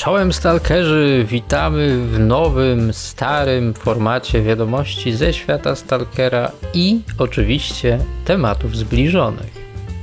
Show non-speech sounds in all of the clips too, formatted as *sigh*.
Czołem stalkerzy, witamy w nowym, starym formacie wiadomości ze świata stalkera i oczywiście tematów zbliżonych.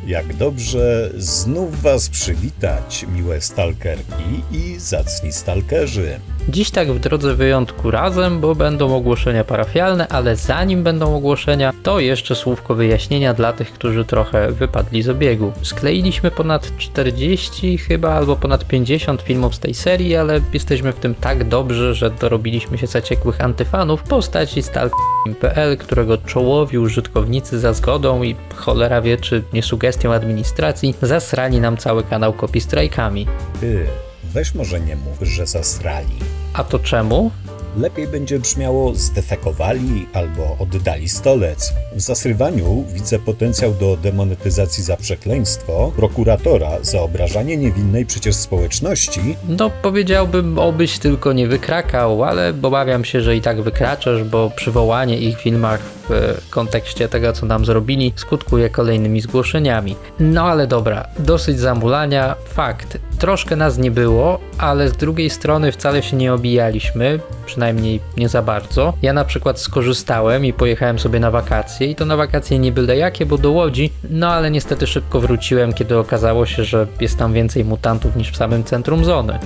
Jak dobrze znów Was przywitać, miłe stalkerki i zacni stalkerzy. Dziś tak w drodze wyjątku razem, bo będą ogłoszenia parafialne, ale zanim będą ogłoszenia, to jeszcze słówko wyjaśnienia dla tych, którzy trochę wypadli z obiegu. Skleiliśmy ponad 40 chyba, albo ponad 50 filmów z tej serii, ale jesteśmy w tym tak dobrzy, że dorobiliśmy się zaciekłych antyfanów postaci Stalker.pl, którego czołowi użytkownicy za zgodą i cholera wie czy nie sugestią administracji zasrali nam cały kanał kopistrajkami. Ty, weź może nie mów, że zasrali. A to czemu? Lepiej będzie brzmiało zdefekowali albo oddali stolec. W zasrywaniu widzę potencjał do demonetyzacji za przekleństwo, prokuratora za obrażanie niewinnej przecież społeczności No, powiedziałbym, obyś tylko nie wykrakał, ale obawiam się, że i tak wykraczasz, bo przywołanie ich w filmach w kontekście tego, co nam zrobili, skutkuje kolejnymi zgłoszeniami. No ale dobra, dosyć zamulania. Fakt, troszkę nas nie było, ale z drugiej strony wcale się nie obijaliśmy, przynajmniej nie za bardzo. Ja na przykład skorzystałem i pojechałem sobie na wakacje i to na wakacje nie byle jakie, bo do Łodzi, no ale niestety szybko wróciłem, kiedy okazało się, że jest tam więcej mutantów niż w samym centrum zony.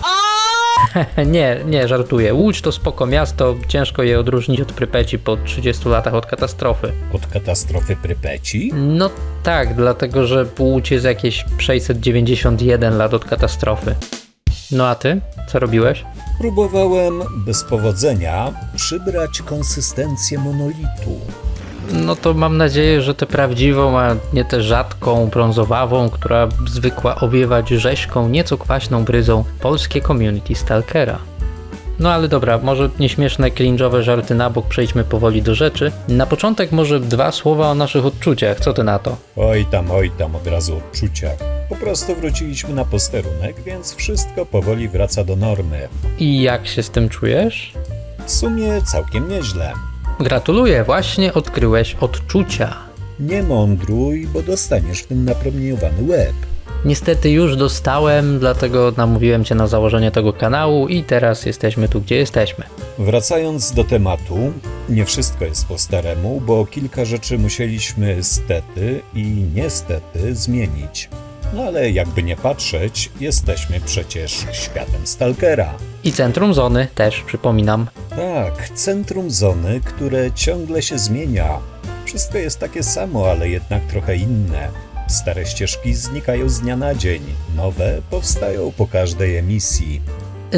*laughs* nie, nie, żartuję. Łódź to spoko miasto, ciężko je odróżnić od Prypeci po 30 latach od katastrofy. od katastrofy Prypeci. No tak, dlatego że Łódź jest jakieś 691 lat od katastrofy. No a ty? Co robiłeś? Próbowałem bez powodzenia przybrać konsystencję monolitu. No to mam nadzieję, że tę prawdziwą, a nie tę rzadką, brązowawą, która zwykła owiewać rzeźką, nieco kwaśną bryzą polskie community stalkera. No ale dobra, może nieśmieszne, cringe'owe żarty na bok, przejdźmy powoli do rzeczy. Na początek może dwa słowa o naszych odczuciach, co ty na to? Oj tam, oj tam, od razu odczucia. Po prostu wróciliśmy na posterunek, więc wszystko powoli wraca do normy. I jak się z tym czujesz? W sumie całkiem nieźle. Gratuluję, właśnie odkryłeś odczucia. Nie mądruj, bo dostaniesz w tym napromieniowany łeb. Niestety już dostałem, dlatego namówiłem cię na założenie tego kanału i teraz jesteśmy tu, gdzie jesteśmy. Wracając do tematu, nie wszystko jest po staremu, bo kilka rzeczy musieliśmy stety i niestety zmienić. No ale jakby nie patrzeć, jesteśmy przecież światem stalkera. I centrum zony też, przypominam. Tak, centrum zony, które ciągle się zmienia. Wszystko jest takie samo, ale jednak trochę inne. Stare ścieżki znikają z dnia na dzień, nowe powstają po każdej emisji.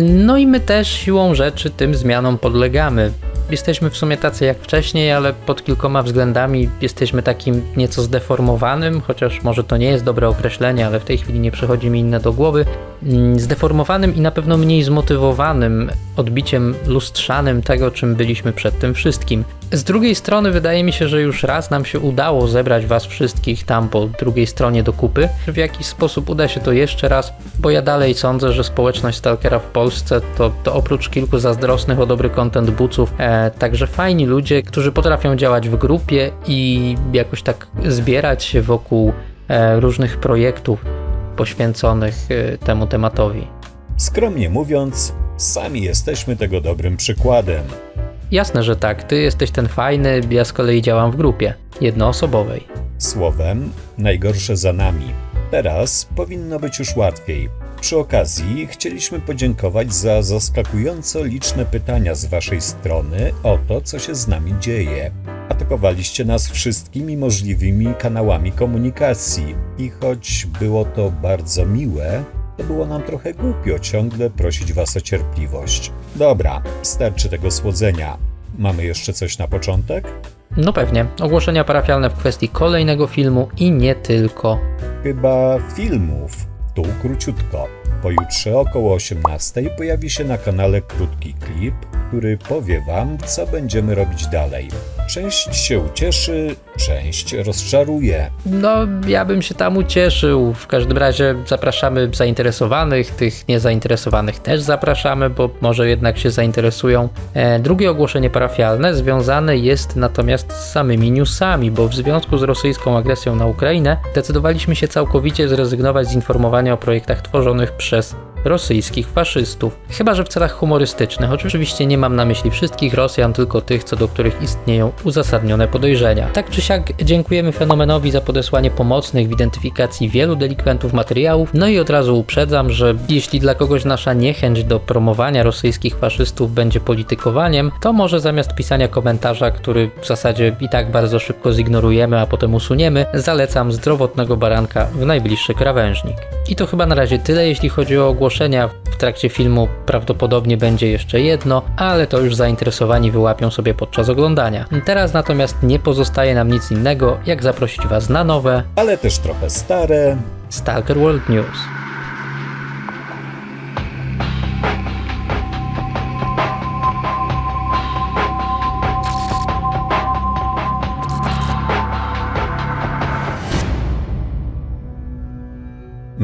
No i my też siłą rzeczy tym zmianom podlegamy. Jesteśmy w sumie tacy jak wcześniej, ale pod kilkoma względami jesteśmy takim nieco zdeformowanym, chociaż może to nie jest dobre określenie, ale w tej chwili nie przychodzi mi inne do głowy. mm, Zdeformowanym i na pewno mniej zmotywowanym odbiciem lustrzanym tego, czym byliśmy przed tym wszystkim. Z drugiej strony wydaje mi się, że już raz nam się udało zebrać was wszystkich tam po drugiej stronie do kupy. W jakiś sposób uda się to jeszcze raz, bo ja dalej sądzę, że społeczność Stalkera w Polsce to, to oprócz kilku zazdrosnych o dobry content buców, e, także fajni ludzie, którzy potrafią działać w grupie i jakoś tak zbierać się wokół e, różnych projektów poświęconych e, temu tematowi. Skromnie mówiąc, sami jesteśmy tego dobrym przykładem. Jasne, że tak, ty jesteś ten fajny, ja z kolei działam w grupie jednoosobowej. Słowem, najgorsze za nami. Teraz powinno być już łatwiej. Przy okazji chcieliśmy podziękować za zaskakująco liczne pytania z Waszej strony o to, co się z nami dzieje. Atakowaliście nas wszystkimi możliwymi kanałami komunikacji i choć było to bardzo miłe, to było nam trochę głupio ciągle prosić Was o cierpliwość. Dobra, starczy tego słodzenia. Mamy jeszcze coś na początek? No pewnie, ogłoszenia parafialne w kwestii kolejnego filmu i nie tylko. Chyba filmów. Tu króciutko. Pojutrze około 18 pojawi się na kanale krótki klip, który powie Wam, co będziemy robić dalej. Część się ucieszy, część rozczaruje. No, ja bym się tam ucieszył. W każdym razie zapraszamy zainteresowanych, tych niezainteresowanych też zapraszamy, bo może jednak się zainteresują. E, drugie ogłoszenie parafialne związane jest natomiast z samymi newsami, bo w związku z rosyjską agresją na Ukrainę decydowaliśmy się całkowicie zrezygnować z informowania o projektach tworzonych przez rosyjskich faszystów. Chyba, że w celach humorystycznych. Oczywiście nie mam na myśli wszystkich Rosjan, tylko tych, co do których istnieją uzasadnione podejrzenia. Tak czy siak dziękujemy fenomenowi za podesłanie pomocnych w identyfikacji wielu delikwentów materiałów. No i od razu uprzedzam, że jeśli dla kogoś nasza niechęć do promowania rosyjskich faszystów będzie politykowaniem, to może zamiast pisania komentarza, który w zasadzie i tak bardzo szybko zignorujemy, a potem usuniemy, zalecam zdrowotnego baranka w najbliższy krawężnik. I to chyba na razie tyle, jeśli chodzi o ogłoszenia. W trakcie filmu prawdopodobnie będzie jeszcze jedno, ale to już zainteresowani wyłapią sobie podczas oglądania. Teraz natomiast nie pozostaje nam nic innego, jak zaprosić Was na nowe ale też trochę stare. Stalker World News.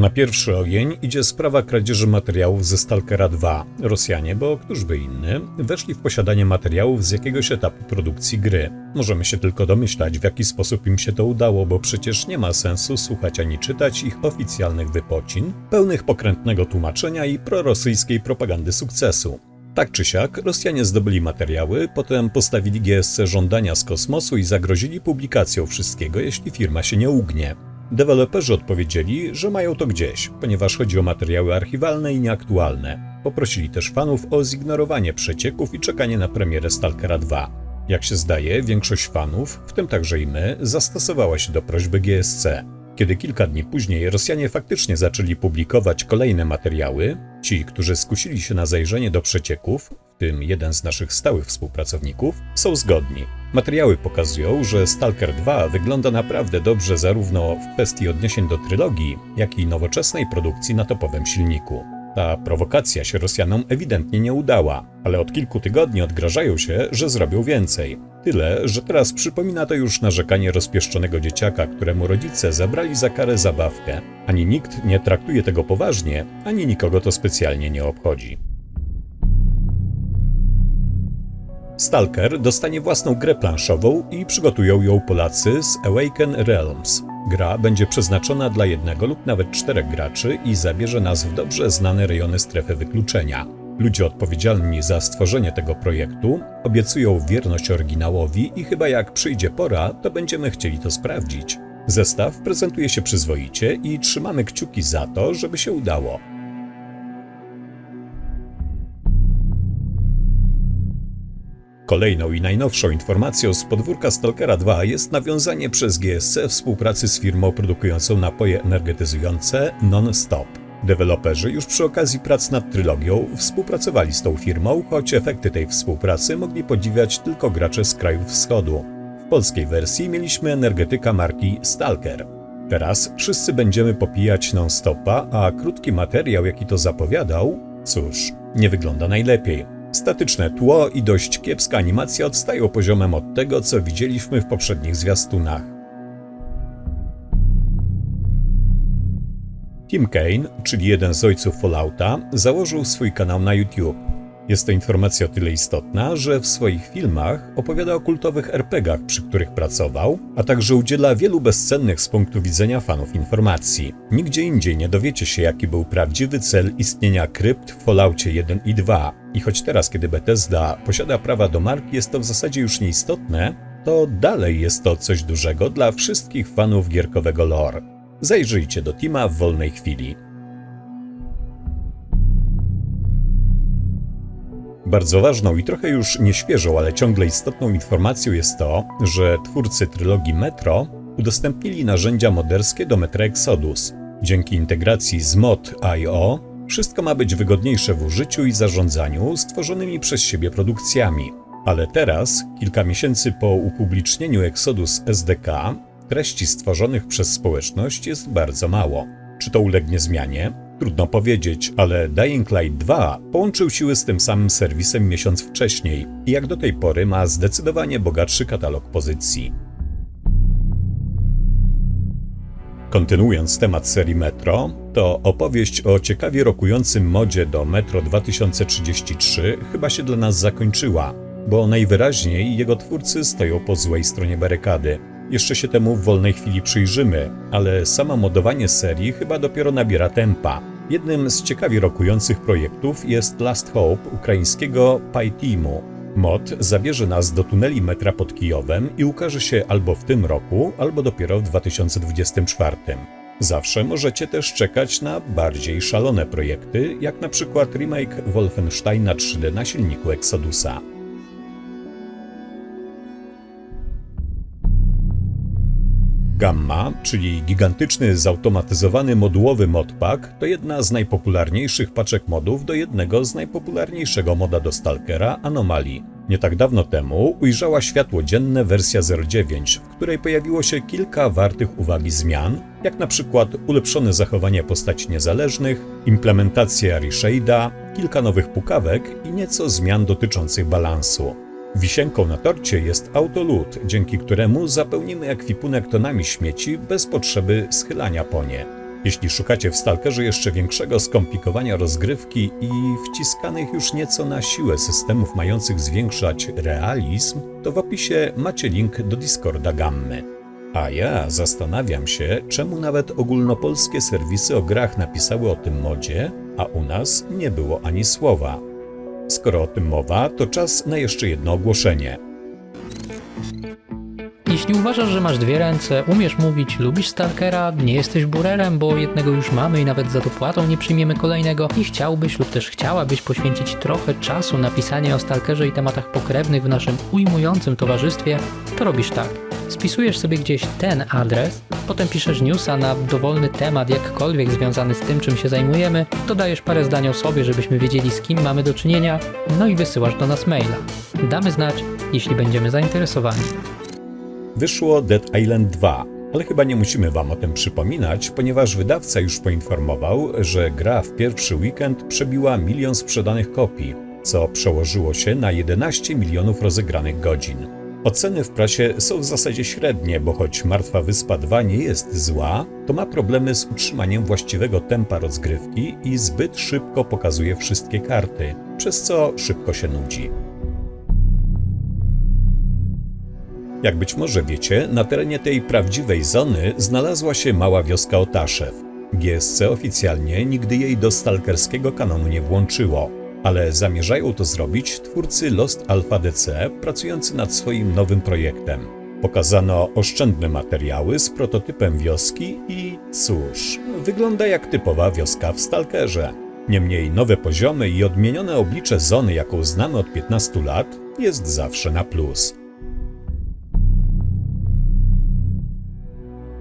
Na pierwszy ogień idzie sprawa kradzieży materiałów ze Stalkera 2. Rosjanie, bo któż by inny, weszli w posiadanie materiałów z jakiegoś etapu produkcji gry. Możemy się tylko domyślać, w jaki sposób im się to udało, bo przecież nie ma sensu słuchać ani czytać ich oficjalnych wypocin, pełnych pokrętnego tłumaczenia i prorosyjskiej propagandy sukcesu. Tak czy siak, Rosjanie zdobyli materiały, potem postawili GSC żądania z kosmosu i zagrozili publikacją wszystkiego, jeśli firma się nie ugnie. Deweloperzy odpowiedzieli, że mają to gdzieś, ponieważ chodzi o materiały archiwalne i nieaktualne. Poprosili też fanów o zignorowanie przecieków i czekanie na premierę Stalkera 2. Jak się zdaje, większość fanów, w tym także i my, zastosowała się do prośby GSC. Kiedy kilka dni później Rosjanie faktycznie zaczęli publikować kolejne materiały, ci, którzy skusili się na zajrzenie do przecieków, w tym jeden z naszych stałych współpracowników, są zgodni. Materiały pokazują, że Stalker 2 wygląda naprawdę dobrze zarówno w kwestii odniesień do trylogii, jak i nowoczesnej produkcji na topowym silniku. Ta prowokacja się Rosjanom ewidentnie nie udała, ale od kilku tygodni odgrażają się, że zrobią więcej. Tyle, że teraz przypomina to już narzekanie rozpieszczonego dzieciaka, któremu rodzice zabrali za karę zabawkę. Ani nikt nie traktuje tego poważnie, ani nikogo to specjalnie nie obchodzi. Stalker dostanie własną grę planszową i przygotują ją Polacy z Awaken Realms. Gra będzie przeznaczona dla jednego lub nawet czterech graczy i zabierze nas w dobrze znane rejony strefy wykluczenia. Ludzie odpowiedzialni za stworzenie tego projektu obiecują wierność oryginałowi i chyba jak przyjdzie pora, to będziemy chcieli to sprawdzić. Zestaw prezentuje się przyzwoicie i trzymamy kciuki za to, żeby się udało. Kolejną i najnowszą informacją z podwórka Stalkera 2 jest nawiązanie przez GSC współpracy z firmą produkującą napoje energetyzujące Non-Stop. Deweloperzy już przy okazji prac nad trylogią współpracowali z tą firmą, choć efekty tej współpracy mogli podziwiać tylko gracze z krajów wschodu. W polskiej wersji mieliśmy energetyka marki Stalker. Teraz wszyscy będziemy popijać non-stopa, a krótki materiał, jaki to zapowiadał, cóż, nie wygląda najlepiej. Statyczne tło i dość kiepska animacja odstają poziomem od tego, co widzieliśmy w poprzednich zwiastunach. Tim Kane, czyli jeden z ojców Fallouta, założył swój kanał na YouTube. Jest to informacja o tyle istotna, że w swoich filmach opowiada o kultowych RPGach, przy których pracował, a także udziela wielu bezcennych z punktu widzenia fanów informacji. Nigdzie indziej nie dowiecie się, jaki był prawdziwy cel istnienia krypt w Falloutie 1 i 2. I choć teraz, kiedy Bethesda posiada prawa do marki, jest to w zasadzie już nieistotne, to dalej jest to coś dużego dla wszystkich fanów gierkowego lore. Zajrzyjcie do Tima w wolnej chwili. Bardzo ważną i trochę już nieświeżą, ale ciągle istotną informacją jest to, że twórcy trylogii Metro udostępnili narzędzia moderskie do Metro Exodus. Dzięki integracji z mod.io wszystko ma być wygodniejsze w użyciu i zarządzaniu stworzonymi przez siebie produkcjami. Ale teraz, kilka miesięcy po upublicznieniu Exodus SDK, treści stworzonych przez społeczność jest bardzo mało. Czy to ulegnie zmianie? Trudno powiedzieć, ale Dying Light 2 połączył siły z tym samym serwisem miesiąc wcześniej i jak do tej pory ma zdecydowanie bogatszy katalog pozycji. Kontynuując temat serii Metro, to opowieść o ciekawie rokującym modzie do Metro 2033 chyba się dla nas zakończyła, bo najwyraźniej jego twórcy stoją po złej stronie barykady. Jeszcze się temu w wolnej chwili przyjrzymy, ale samo modowanie serii chyba dopiero nabiera tempa. Jednym z ciekawie rokujących projektów jest Last Hope ukraińskiego PyTeamu. Mod zabierze nas do tuneli metra pod Kijowem i ukaże się albo w tym roku, albo dopiero w 2024. Zawsze możecie też czekać na bardziej szalone projekty, jak na przykład remake Wolfensteina 3D na silniku Exodusa. Gamma, czyli gigantyczny zautomatyzowany modułowy modpack, to jedna z najpopularniejszych paczek modów do jednego z najpopularniejszego moda do Stalkera Anomalii. Nie tak dawno temu ujrzała światło dzienne wersja 09, w której pojawiło się kilka wartych uwagi zmian, jak na przykład ulepszone zachowanie postaci niezależnych, implementacja reshade'a, kilka nowych pukawek i nieco zmian dotyczących balansu. Wisienką na torcie jest autolud, dzięki któremu zapełnimy ekwipunek tonami śmieci bez potrzeby schylania po nie. Jeśli szukacie w Stalkerze jeszcze większego skomplikowania rozgrywki i wciskanych już nieco na siłę systemów mających zwiększać realizm, to w opisie macie link do Discorda Gammy. A ja zastanawiam się, czemu nawet ogólnopolskie serwisy o grach napisały o tym modzie, a u nas nie było ani słowa. Skoro o tym mowa, to czas na jeszcze jedno ogłoszenie. Jeśli uważasz, że masz dwie ręce, umiesz mówić, lubisz Stalkera, nie jesteś burerem, bo jednego już mamy i nawet za dopłatą nie przyjmiemy kolejnego i chciałbyś lub też chciałabyś poświęcić trochę czasu na pisanie o Stalkerze i tematach pokrewnych w naszym ujmującym towarzystwie, to robisz tak. Spisujesz sobie gdzieś ten adres, potem piszesz newsa na dowolny temat, jakkolwiek związany z tym, czym się zajmujemy, dodajesz parę zdań o sobie, żebyśmy wiedzieli z kim mamy do czynienia, no i wysyłasz do nas maila. Damy znać, jeśli będziemy zainteresowani. Wyszło Dead Island 2, ale chyba nie musimy Wam o tym przypominać, ponieważ wydawca już poinformował, że gra w pierwszy weekend przebiła milion sprzedanych kopii, co przełożyło się na 11 milionów rozegranych godzin. Oceny w prasie są w zasadzie średnie, bo choć Martwa Wyspa 2 nie jest zła, to ma problemy z utrzymaniem właściwego tempa rozgrywki i zbyt szybko pokazuje wszystkie karty, przez co szybko się nudzi. Jak być może wiecie, na terenie tej prawdziwej zony znalazła się mała wioska Otaszew. GSC oficjalnie nigdy jej do stalkerskiego kanonu nie włączyło, ale zamierzają to zrobić twórcy Lost Alpha DC pracujący nad swoim nowym projektem. Pokazano oszczędne materiały z prototypem wioski i cóż, wygląda jak typowa wioska w Stalkerze. Niemniej nowe poziomy i odmienione oblicze zony, jaką znamy od 15 lat, jest zawsze na plus.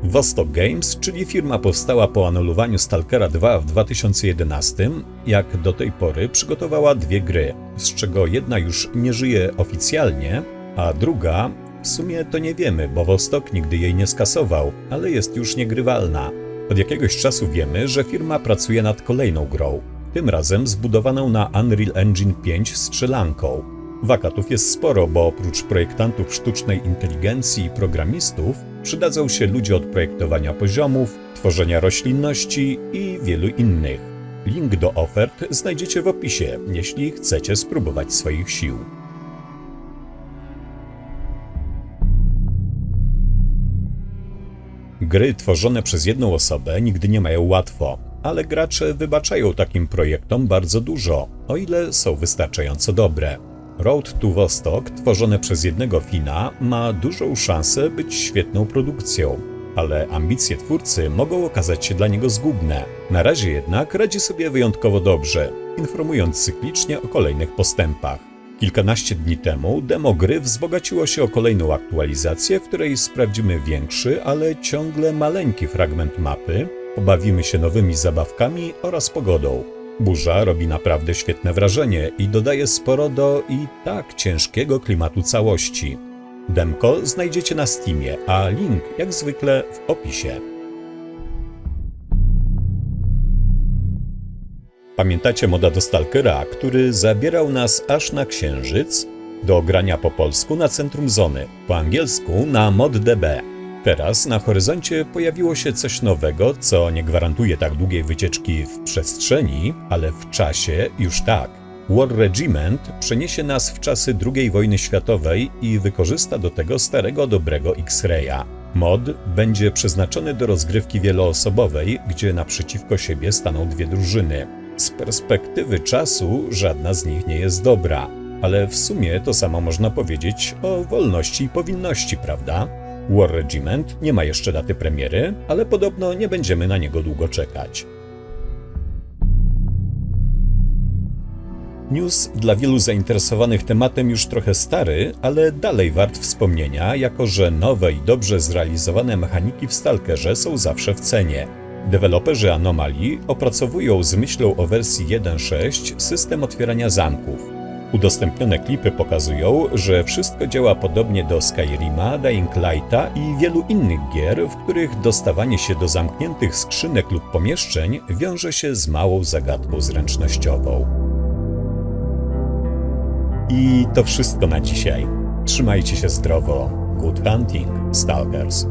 Vostok Games, czyli firma powstała po anulowaniu Stalkera 2 w 2011, jak do tej pory przygotowała dwie gry, z czego jedna już nie żyje oficjalnie, a druga w sumie to nie wiemy, bo Vostok nigdy jej nie skasował, ale jest już niegrywalna. Od jakiegoś czasu wiemy, że firma pracuje nad kolejną grą, tym razem zbudowaną na Unreal Engine 5 strzelanką. Wakatów jest sporo, bo oprócz projektantów sztucznej inteligencji i programistów przydadzą się ludzie od projektowania poziomów, tworzenia roślinności i wielu innych. Link do ofert znajdziecie w opisie, jeśli chcecie spróbować swoich sił. Gry tworzone przez jedną osobę nigdy nie mają łatwo, ale gracze wybaczają takim projektom bardzo dużo, o ile są wystarczająco dobre. Road to Vostok, tworzone przez jednego Fina, ma dużą szansę być świetną produkcją, ale ambicje twórcy mogą okazać się dla niego zgubne. Na razie jednak radzi sobie wyjątkowo dobrze, informując cyklicznie o kolejnych postępach. Kilkanaście dni temu demo gry wzbogaciło się o kolejną aktualizację, w której sprawdzimy większy, ale ciągle maleńki fragment mapy, pobawimy się nowymi zabawkami oraz pogodą. Burza robi naprawdę świetne wrażenie i dodaje sporo do i tak ciężkiego klimatu całości. Demko znajdziecie na Steamie, a link jak zwykle w opisie. Pamiętacie moda do Stalkera, który zabierał nas aż na Księżyc? Do grania po polsku na centrum zony, po angielsku na ModDB. Teraz na horyzoncie pojawiło się coś nowego, co nie gwarantuje tak długiej wycieczki w przestrzeni, ale w czasie już tak. War Regiment przeniesie nas w czasy II wojny światowej i wykorzysta do tego starego dobrego X-Raya. Mod będzie przeznaczony do rozgrywki wieloosobowej, gdzie naprzeciwko siebie staną dwie drużyny. Z perspektywy czasu żadna z nich nie jest dobra, ale w sumie to samo można powiedzieć o wolności i powinności, prawda? War Regiment nie ma jeszcze daty premiery, ale podobno nie będziemy na niego długo czekać. News dla wielu zainteresowanych tematem już trochę stary, ale dalej wart wspomnienia, jako że nowe i dobrze zrealizowane mechaniki w Stalkerze są zawsze w cenie. Deweloperzy Anomalii opracowują z myślą o wersji 1.6 system otwierania zamków. Udostępnione klipy pokazują, że wszystko działa podobnie do Skyrima, Dying Lighta i wielu innych gier, w których dostawanie się do zamkniętych skrzynek lub pomieszczeń wiąże się z małą zagadką zręcznościową. I to wszystko na dzisiaj. Trzymajcie się zdrowo. Good hunting, Stalkers.